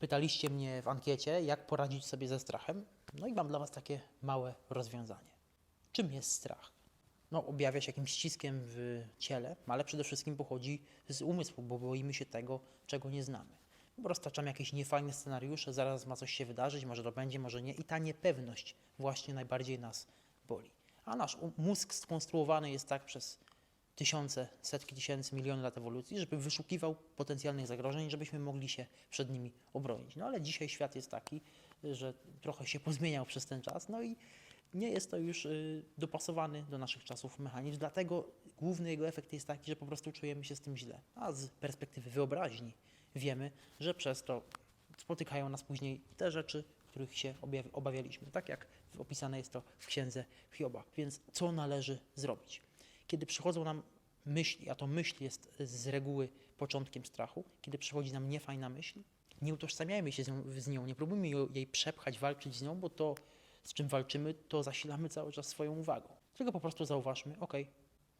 Pytaliście mnie w ankiecie, jak poradzić sobie ze strachem. No i mam dla Was takie małe rozwiązanie. Czym jest strach? No, objawia się jakimś ściskiem w ciele, ale przede wszystkim pochodzi z umysłu, bo boimy się tego, czego nie znamy. Roztaczamy jakieś niefajne scenariusze, zaraz ma coś się wydarzyć, może to będzie, może nie. I ta niepewność właśnie najbardziej nas boli. A nasz um- mózg skonstruowany jest tak przez tysiące, setki tysięcy, miliony lat ewolucji, żeby wyszukiwał potencjalnych zagrożeń, żebyśmy mogli się przed nimi obronić. No ale dzisiaj świat jest taki, że trochę się pozmieniał przez ten czas, no i nie jest to już y, dopasowany do naszych czasów mechanizm, dlatego główny jego efekt jest taki, że po prostu czujemy się z tym źle. A z perspektywy wyobraźni wiemy, że przez to spotykają nas później te rzeczy, których się obawialiśmy, tak jak opisane jest to w księdze Hioba. Więc co należy zrobić? Kiedy przychodzą nam myśli, a to myśl jest z reguły początkiem strachu, kiedy przychodzi nam niefajna myśl, nie utożsamiajmy się z nią, z nią nie próbujmy jej przepchać, walczyć z nią, bo to, z czym walczymy, to zasilamy cały czas swoją uwagą. Tylko po prostu zauważmy, ok,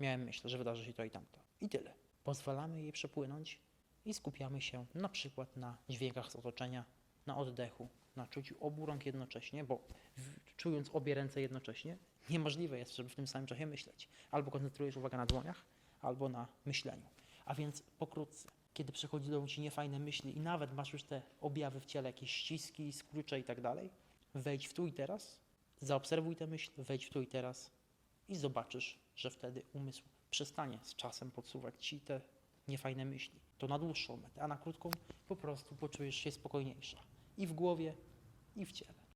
miałem myśl, że wydarzy się to i tamto. I tyle. Pozwalamy jej przepłynąć i skupiamy się na przykład na dźwiękach z otoczenia, na oddechu, na czuciu obu rąk jednocześnie, bo w, czując obie ręce jednocześnie, niemożliwe jest, żeby w tym samym czasie myśleć. Albo koncentrujesz uwagę na dłoniach, albo na myśleniu. A więc pokrótce, kiedy przychodzi ci niefajne myśli i nawet masz już te objawy w ciele, jakieś ściski, skurcze i tak dalej, wejdź w tu i teraz, zaobserwuj tę myśl, wejdź w tu i teraz i zobaczysz, że wtedy umysł przestanie z czasem podsuwać ci te niefajne myśli. To na dłuższą metę, a na krótką po prostu poczujesz się spokojniejsza i w głowie, i w ciele.